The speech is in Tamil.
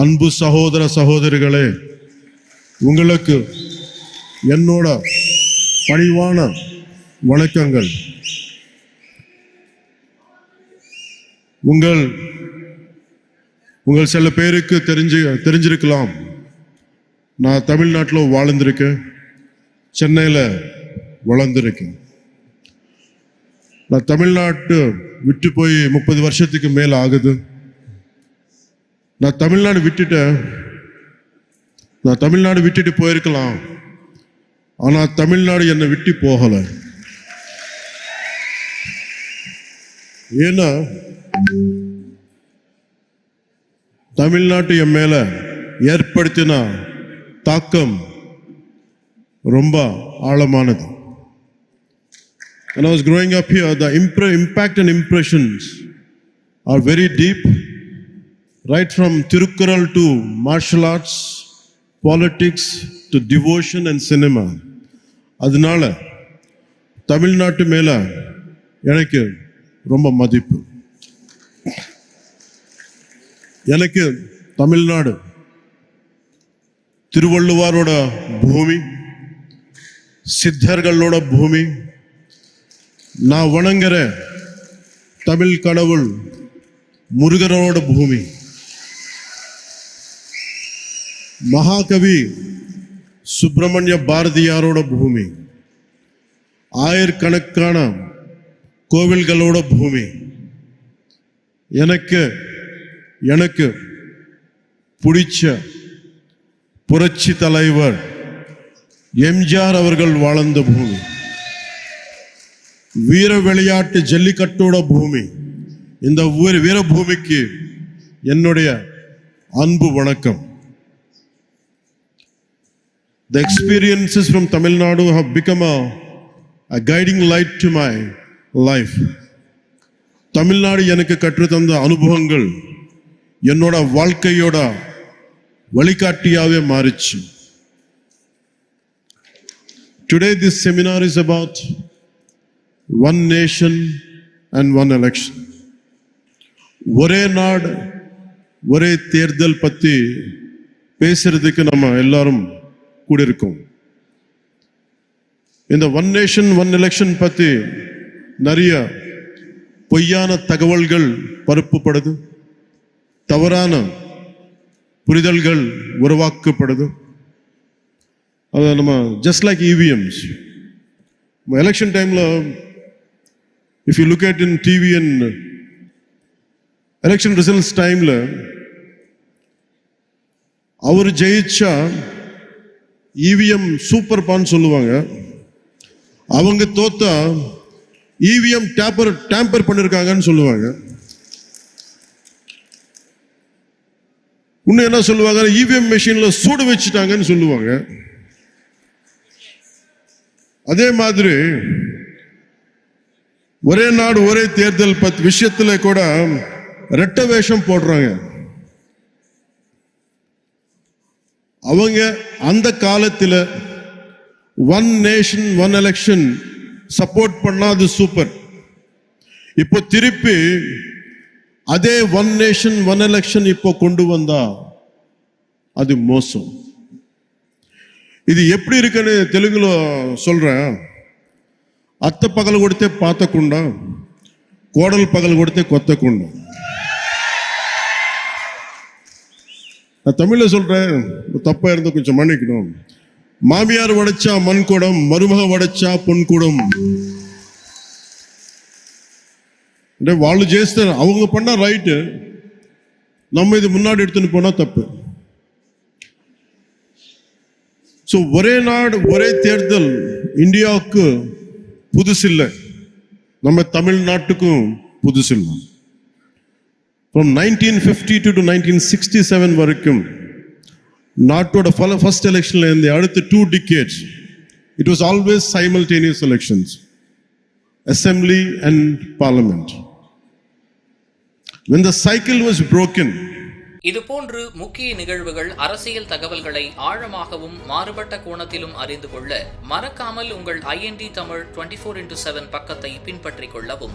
அன்பு சகோதர சகோதரிகளே உங்களுக்கு என்னோட பணிவான வணக்கங்கள். உங்கள் உங்கள் சில பேருக்கு தெரிஞ்சு தெரிஞ்சிருக்கலாம். நான் தமிழ்நாட்டில் வாழ்ந்திருக்கேன் சென்னையில் வளர்ந்துருக்கேன். நான் தமிழ்நாட்டு விட்டு போய் முப்பது வருஷத்துக்கு மேலே ஆகுது. நான் தமிழ்நாடு விட்டுட்டேன். நான் தமிழ்நாடு விட்டுட்டு போயிருக்கலாம். ஆனால் தமிழ்நாடு என்னை விட்டு போகலை. ஏன்னா தமிழ்நாட்டு என் மேல ஏற்படுத்தின தாக்கம் ரொம்ப ஆழமானது. And I was growing up here, the impre- impact and impressions are very deep, right from Thirukkural to martial arts, politics to devotion and cinema. அதனால தமிழ்நாட்டு மேல எனக்கு ரொம்ப மதிப்பு எனக்கு தமிழ்நாடு திருவள்ளுவாரோட பூமி சித்தர்களோட பூமி நான் வணங்குற தமிழ் கடவுள் முருகனோட பூமி மகாகவி சுப்பிரமணிய பாரதியாரோட பூமி. ஆயிரக்கணக்கான கோவில்களோட பூமி. எனக்கு எனக்கு பிடிச்ச புரட்சி தலைவர் எம்ஜிஆர் அவர்கள் வாழ்ந்த பூமி. வீர விளையாட்டு ஜல்லிக்கட்டோட பூமி. இந்த வீர வீரபூமிக்கு என்னுடைய அன்பு வணக்கம். The experiences from Tamil Nadu Nadu have become a guiding light to my life Tamil Nadu எனக்கு கற்றுத்தந்த அனுபவங்கள் என்னோட வாழ்க்கையோட வழிகாட்டியாவே மாறிச்சு today this seminar is about one nation and one election ஒரே நாடு ஒரே தேர்தல் பற்றி பேசுறதுக்கு நம்ம எல்லாரும் கூட இருக்கும் இந்த ஒன் நேஷன் ஒன் எலெக்ஷன் பற்றி நிறைய பொய்யான தகவல்கள் பரப்புப்படுது. தவறான புரிதல்கள் உருவாக்கப்படுது. அதை நம்ம ஜஸ்ட் லைக் இவிஎம்ஸ் எலெக்ஷன் டைமில் if you look at in TV and election results டைமில் அவர் ஜெயிச்சா இவிஎம் சூப்பர் பான்னு சொல்லுவாங்க. அவங்க தோத்தா இவிஎம் டேப்பர் டேம்பர் பண்ணிருக்காங்கன்னு சொல்லுவாங்க. இன்னும் என்ன சொல்லுவாங்க? இவிஎம் மெஷின்ல சூடு வச்சுட்டாங்கன்னு சொல்லுவாங்க. அதே மாதிரி ஒரே நாடு ஒரே தேர்தல் பத் விஷயத்துல கூட ரெட்ட வேஷம் போடுறாங்க. அவங்க அந்த காலத்துல one nation one election support பண்ணா அது சூப்பர் இப்போ திருப்பி அதே ஒன் நேஷன் ஒன் எலெக்ஷன் இப்போ கொண்டு வந்தா அது மோசம் இது எப்படி இருக்குன்னு தெலுங்குல சொல்றேன் అత్త పగలు కొడితే పాతకుండా కోడలు పగలు కొడితే కొత్తకుండా நான் தமிழ்ல சொல்றேன் தப்பா இருந்தா கொஞ்சம் மன்னிக்கணும் மாமியார் உடைச்சா மண் குடம் மருமக உடைச்சா பொன் குடம் అంటే వాళ్ళు చేస్తే அவங்க பண்ணா ரைட்டு நம்ம இது முன்னாடி எடுத்துன்னு போனா தப்பு ஸோ ஒரே நாடு ஒரே தேர்தல் இந்தியாவுக்கு புதுசில்லை நம்ம தமிழ்நாட்டுக்கும் புதுசில்லை from nineteen fifty two to nineteen sixty seven வரைக்கும் நாட்டோட பல ஃபர்ஸ்ட் எலெக்ஷனில் இருந்து அடுத்த two decades it was always simultaneous elections assembly and parliament when the cycle was broken இதுபோன்று முக்கிய நிகழ்வுகள் அரசியல் தகவல்களை ஆழமாகவும் மாறுபட்ட கோணத்திலும் அறிந்து கொள்ள மறக்காமல் உங்கள் IND Tamil twenty four into seven பக்கத்தை பின்பற்றிக் கொள்ளவும்.